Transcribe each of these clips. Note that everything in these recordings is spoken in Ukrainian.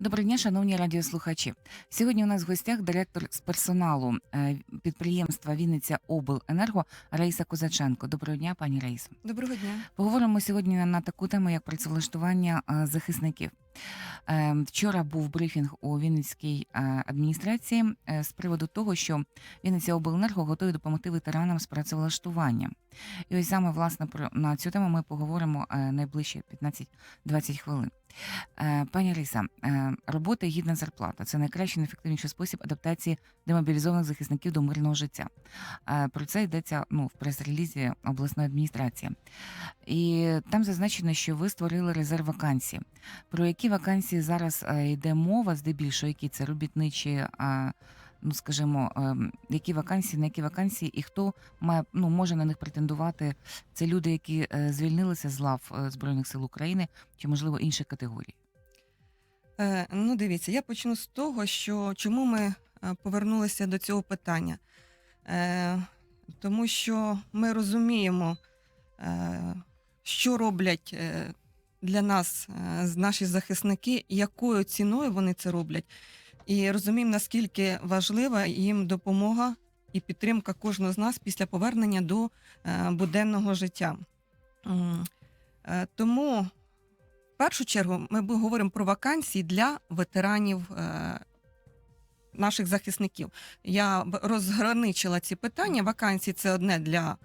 Доброго дня, шановні радіослухачі. Сьогодні у нас в гостях директор з персоналу е, підприємства Вінниця Обленерго Раїса Козаченко. Доброго дня, пані Раїсо. Доброго дня. Поговоримо сьогодні на таку тему, як працевлаштування е, захисників. Е, Вчора був брифінг у Вінницькій адміністрації з приводу того, що Вінниця Обленерго готові допомогти ветеранам з працевлаштуванням. І ось саме власне про на цю тему ми поговоримо найближче 15-20 хвилин. Е, Пані Риса, е, робота і гідна зарплата це найкращий найефективніший спосіб адаптації демобілізованих захисників до мирного життя. Е, Про це йдеться ну, в прес-релізі обласної адміністрації. І там зазначено, що ви створили резерв вакансій. Про які вакансії зараз йде мова, здебільшого, які це робітничі, ну скажімо, ем, які вакансії, на які вакансії, і хто має ну може на них претендувати? Це люди, які е, звільнилися з лав е, Збройних сил України, чи можливо інших категорій? Е, ну, дивіться, я почну з того, що чому ми повернулися до цього питання. Тому що ми розуміємо, що роблять для нас наші захисники, якою ціною вони це роблять. І розуміємо, наскільки важлива їм допомога і підтримка кожного з нас після повернення до е, буденного життя. Е, Тому в першу чергу ми говоримо про вакансії для ветеранів е, наших захисників. Я розграничила ці питання. Вакансії це одне для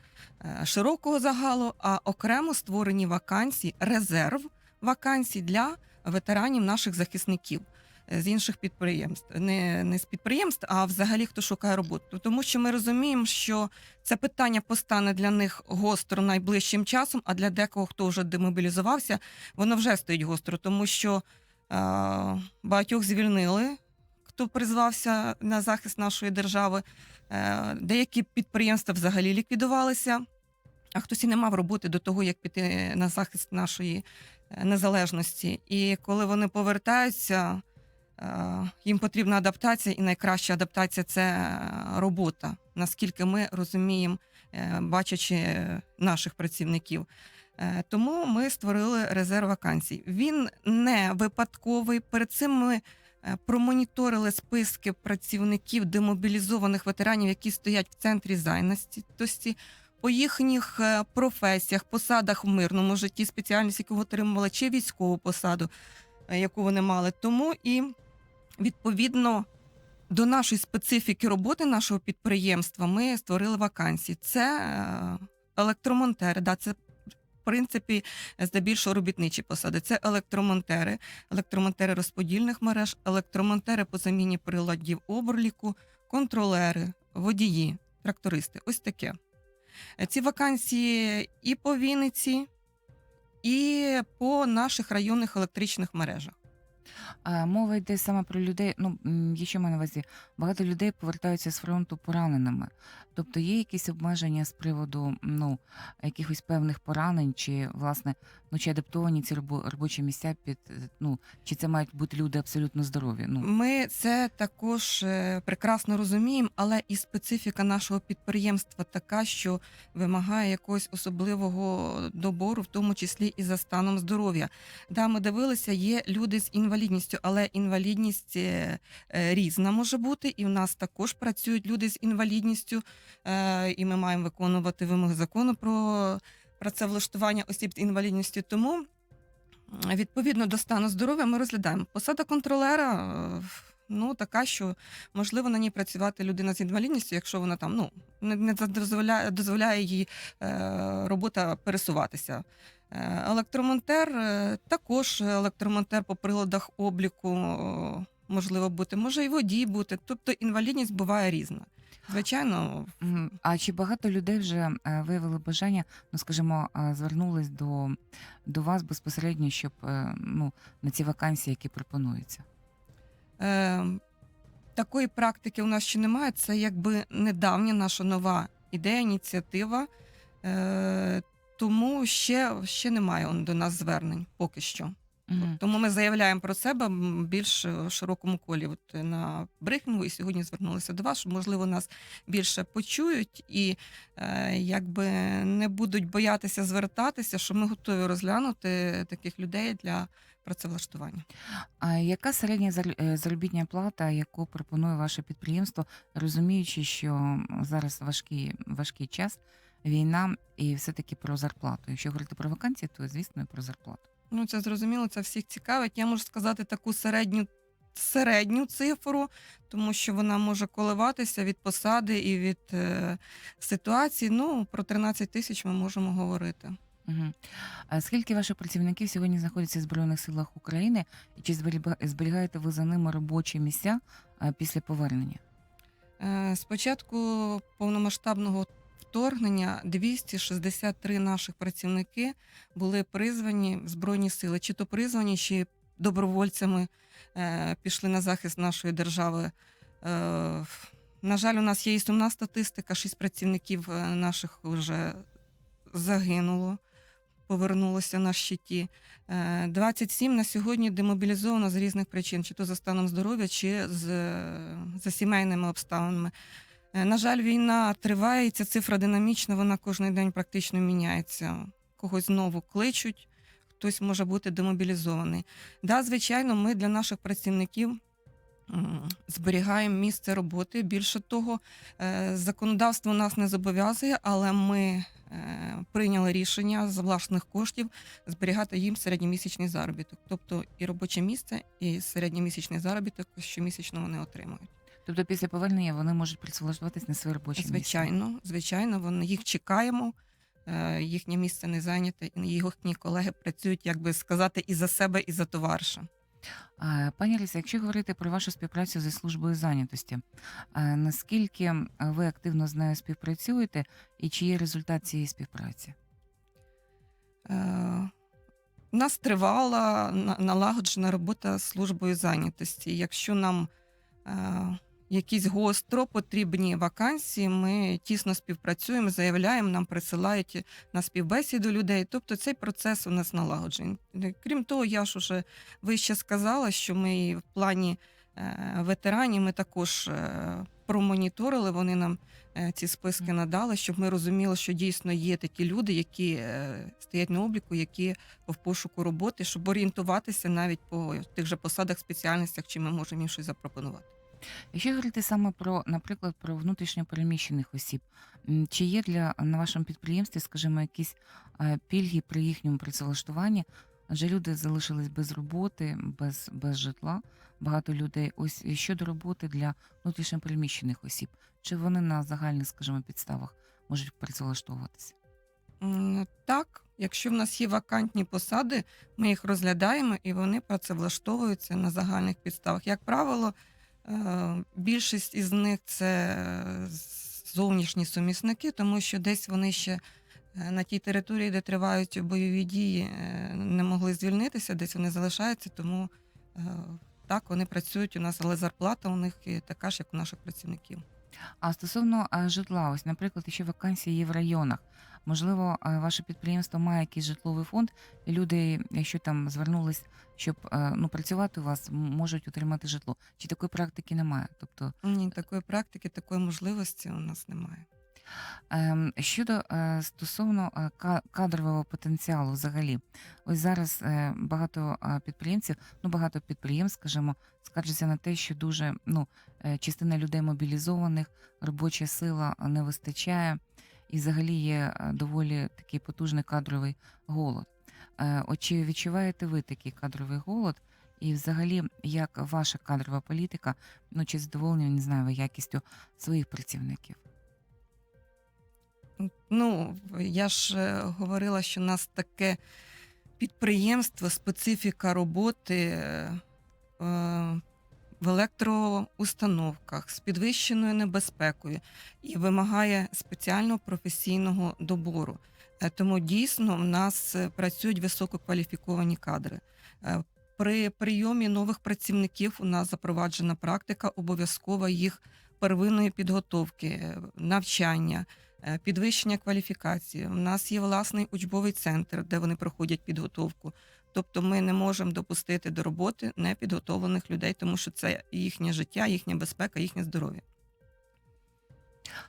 широкого загалу, а окремо створені вакансії, резерв вакансій для ветеранів наших захисників. З інших підприємств, не, не з підприємств, а взагалі хто шукає роботу. Тому що ми розуміємо, що це питання постане для них гостро найближчим часом, а для декого, хто вже демобілізувався, воно вже стоїть гостро, тому що е, багатьох звільнили, хто призвався на захист нашої держави. Е, деякі підприємства взагалі ліквідувалися, а хтось і не мав роботи до того, як піти на захист нашої е, незалежності. І коли вони повертаються, їм потрібна адаптація, і найкраща адаптація це е, робота, наскільки ми розуміємо, е, бачачи е, наших працівників. Е, Тому ми створили резерв вакансій. Він не випадковий. Перед цим ми е, промоніторили списки працівників демобілізованих ветеранів, які стоять в центрі зайнятості, по їхніх е, професіях, посадах в мирному житті, спеціальність, яку отримували, чи військову посаду, е, яку вони мали. Тому і відповідно. До нашої специфіки роботи нашого підприємства ми створили вакансії. Це е, електромонтери, да, це в принципі здебільшого робітничі посади. Це електромонтери, електромонтери розподільних мереж, електромонтери по заміні приладів оберліку, контролери, водії, трактористи. Ось таке. Ці вакансії і по Вінниці, і по наших районних електричних мережах. Мова йде саме про людей. Ну якщо маю на увазі, багато людей повертаються з фронту пораненими. Тобто є якісь обмеження з приводу ну якихось певних поранень, чи власне ну чи адаптовані ці робочі місця під ну чи це мають бути люди абсолютно здорові? Ну Ми це також е, прекрасно розуміємо, але і специфіка нашого підприємства така, що вимагає якогось особливого добору, в тому числі і за станом здоров'я. Да, ми дивилися, є люди з інвалідністю, але інвалідність е, е, різна може бути, і в нас також працюють люди з інвалідністю, е, і ми маємо виконувати вимоги закону про працевлаштування осіб з інвалідністю. Тому відповідно до стану здоров'я ми розглядаємо. Посада контролера. Ну, така, що можливо на ній працювати людина з інвалідністю, якщо вона там ну не дозволяє, дозволяє їй е, робота пересуватися. Е, електромонтер е, також електромонтер по приладах обліку е, можливо бути, може і водій бути. Тобто інвалідність буває різна. Звичайно, А чи багато людей вже виявили бажання, ну скажімо, звернулись до, до вас безпосередньо, щоб ну на ці вакансії, які пропонуються? Е, такої практики у нас ще немає. Це якби недавня наша нова ідея, ініціатива. Е, тому ще, ще немає до нас звернень поки що. Мгм. Тому ми заявляємо про себе більш е, широкому колі от, е, на брифінгу, і сьогодні звернулися до вас, що можливо нас більше почують і е, якби не будуть боятися звертатися, що ми готові розглянути таких людей для працевлаштування. А яка середня е, заробітня плата, яку пропонує ваше підприємство, розуміючи, що зараз важкий, важкий час, війна і все-таки про зарплату? Якщо говорити про вакансії, то звісно і про зарплату. Ну, це зрозуміло, це всіх цікавить. Я можу сказати таку середню, середню цифру, тому що вона може коливатися від посади і від е, ситуації. Ну, про 13 тисяч ми можемо говорити. Угу. А скільки ваших працівників сьогодні знаходяться в Збройних силах України, і чи зберіга- зберігаєте ви за ними робочі місця після повернення? Е, З повномасштабного вторгнення 263 наших працівники були призвані в Збройні сили, чи то призвані, чи добровольцями е, пішли на захист нашої держави. Е, На жаль, у нас є і сумна статистика: шість працівників е, наших вже загинуло, повернулося на щиті. Е, 27 на сьогодні демобілізовано з різних причин, чи то за станом здоров'я, чи з, за сімейними обставинами. Е, На жаль, війна триває, і ця цифра динамічна, вона кожен день практично міняється. Когось знову кличуть, хтось може бути демобілізований. Да, звичайно, ми для наших працівників зберігаємо місце роботи. Більше того, е, законодавство нас не зобов'язує, але ми е, прийняли рішення з власних коштів зберігати їм середньомісячний заробіток. Тобто і робоче місце, і середньомісячний заробіток щомісячно вони отримують. Тобто після повернення вони можуть працевлаштуватись на своє робоче місце? Звичайно, звичайно, вони їх чекаємо. е, Їхнє місце не зайняте, і їхні колеги працюють, як би сказати, і за себе, і за товариша. Пані Ліса, якщо говорити про вашу співпрацю зі службою зайнятості, наскільки ви активно з нею співпрацюєте і чи є результат цієї співпраці? Е, У нас тривала налагоджена робота з службою зайнятості. Якщо нам е, якісь гостро потрібні вакансії, ми тісно співпрацюємо, заявляємо, нам присилають на співбесіду людей. Тобто цей процес у нас налагоджений. Крім того, я ж уже вище сказала, що ми в плані е, ветеранів ми також е, промоніторили. Вони нам е, ці списки надали, щоб ми розуміли, що дійсно є такі люди, які стоять на обліку, які в пошуку роботи, щоб орієнтуватися навіть по тих же посадах, спеціальностях, чи ми можемо їм щось запропонувати. Якщо говорити саме про, наприклад, про внутрішньо переміщених осіб, чи є для на вашому підприємстві, скажімо, якісь е, пільги при їхньому працевлаштуванні? Адже люди залишились без роботи, без, без житла. Багато людей. Ось і щодо роботи для внутрішньо переміщених осіб, чи вони на загальних, скажімо, підставах можуть працевлаштовуватися? Так, якщо в нас є вакантні посади, ми їх розглядаємо і вони працевлаштовуються на загальних підставах. Як правило, е, більшість із них це зовнішні сумісники, тому що десь вони ще е, на тій території, де тривають бойові дії, е, не могли звільнитися, десь вони залишаються, тому е, так вони працюють у нас, але зарплата у них така ж, як у наших працівників. А стосовно е, житла, ось, наприклад, якщо вакансії є в районах, можливо, е, ваше підприємство має якийсь житловий фонд, і люди, якщо там звернулись, щоб е, ну працювати у вас, можуть отримати житло. Чи такої практики немає? Тобто, Ні, такої практики, такої можливості у нас немає. Ем, щодо е, стосовно е, кадрового потенціалу, взагалі, ось зараз е, багато підприємців, ну багато підприємств, скажімо, скаржаться на те, що дуже ну частина людей мобілізованих, робоча сила не вистачає, і взагалі є доволі такий потужний кадровий голод. От чи відчуваєте ви такий кадровий голод? І взагалі, як ваша кадрова політика, ну чи задоволені, не знаю, ви якістю своїх працівників? Ну, я ж е, говорила, що у нас таке підприємство, специфіка роботи е, е, в електроустановках з підвищеною небезпекою і вимагає спеціального професійного добору. Тому дійсно в нас працюють висококваліфіковані кадри. При прийомі нових працівників у нас запроваджена практика обов'язкова їх первинної підготовки, навчання підвищення кваліфікації. У нас є власний учбовий центр, де вони проходять підготовку. Тобто ми не можемо допустити до роботи непідготовлених людей, тому що це їхнє життя, їхня безпека, їхнє здоров'я.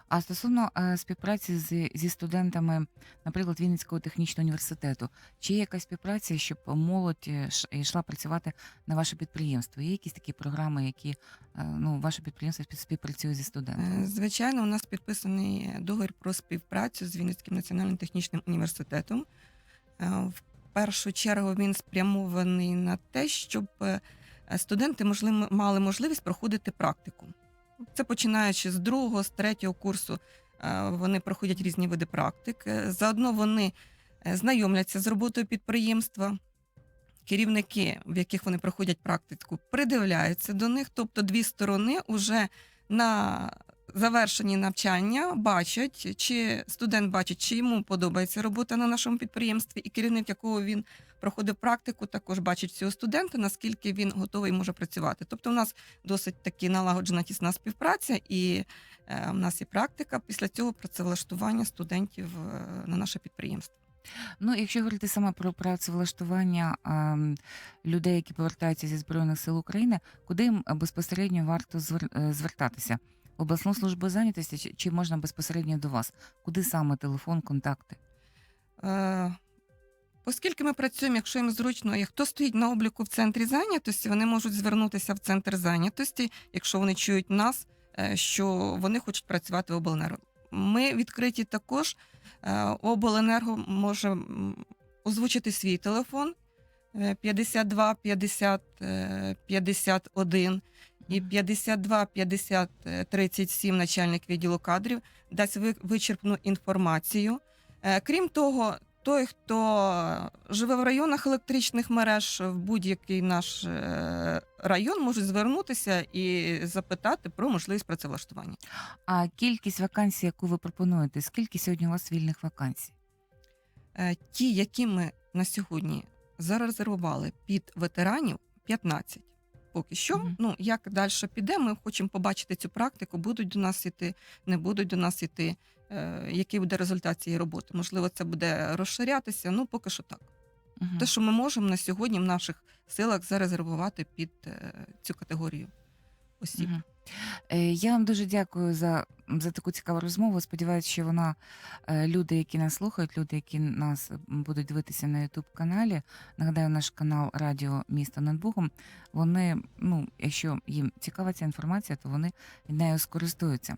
А стосовно е, співпраці з, зі студентами, наприклад, Вінницького технічного університету, чи є якась співпраця, щоб молодь е, йшла працювати на ваше підприємство? Є якісь такі програми, які е, ну, ваше підприємство спів- співпрацює зі студентами? Звичайно, у нас підписаний договір про співпрацю з Вінницьким національним технічним університетом. В першу чергу він спрямований на те, щоб студенти можливо, мали можливість проходити практику. Це починаючи з другого, з третього курсу, е, вони проходять різні види практик. Заодно вони е, знайомляться з роботою підприємства. Керівники, в яких вони проходять практику, придивляються до них, тобто дві сторони вже на завершенні навчання бачать, чи студент бачить, чи йому подобається робота на нашому підприємстві, і керівник, якого він проходив практику, також бачить цього студента, наскільки він готовий може працювати. Тобто, у нас досить таки налагоджена тісна співпраця, і е, в нас є практика. Після цього працевлаштування студентів е, на наше підприємство. Ну, якщо говорити саме про працевлаштування ем, людей, які повертаються зі Збройних сил України, куди їм безпосередньо варто е, звертатися? Обласну службу зайнятості чи, чи можна безпосередньо до вас? Куди саме телефон, контакти? Е, Оскільки ми працюємо, якщо їм зручно, і хто стоїть на обліку в центрі зайнятості, вони можуть звернутися в центр зайнятості, якщо вони чують нас, е, що вони хочуть працювати в обленерго. Ми відкриті також. Е, Обленерго може озвучити свій телефон е, 52 50 е, 51 і 52 50 е, 37 начальник відділу кадрів дасть ви- вичерпну інформацію. Е, Крім того, той, хто живе в районах електричних мереж, в будь-який наш е, район може звернутися і запитати про можливість працевлаштування. А кількість вакансій, яку ви пропонуєте, скільки сьогодні у вас вільних вакансій? Е, Ті, які ми на сьогодні зарезервували під ветеранів, 15. Поки що, Мгм. ну як далі піде, ми хочемо побачити цю практику, будуть до нас іти, не будуть до нас іти, е, який буде результат цієї роботи. Можливо, це буде розширятися. Ну поки що так. Мгм. Те, що ми можемо на сьогодні в наших силах зарезервувати під е, цю категорію осіб. Мгм. Е, Я вам дуже дякую за, за таку цікаву розмову. Сподіваюся, що вона е, люди, які нас слухають, люди, які нас будуть дивитися на Ютуб каналі. Нагадаю, наш канал Радіо Місто над Богом. Вони, ну, якщо їм цікава ця інформація, то вони нею скористуються.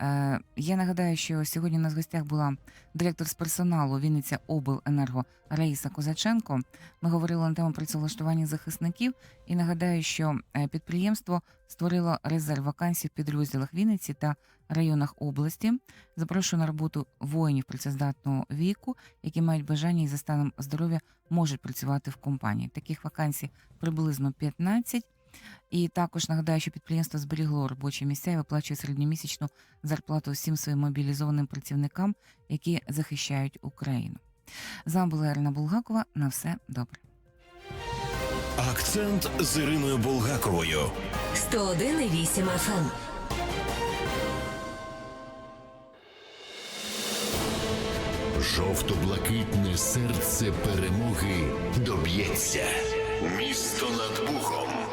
Е, Я нагадаю, що сьогодні у нас в гостях була директор з персоналу Вінниця Обленерго Раїса Козаченко. Ми говорили на тему працевлаштування захисників. І нагадаю, що е, підприємство створило резерв вакансій в підрозділах Вінниці та районах області. Запрошую на роботу воїнів працездатного віку, які мають бажання і за станом здоров'я можуть працювати в компанії. Таких вакансій приблизно 15. І також нагадаю, що підприємство зберігло робочі місця і виплачує середньомісячну зарплату всім своїм мобілізованим працівникам, які захищають Україну. З вами була Ірина Булгакова. На все добре. Акцент з Іриною Булгаковою. 101,8 FM. Жовто-блакитне серце перемоги доб'ється. Місто над Бухом.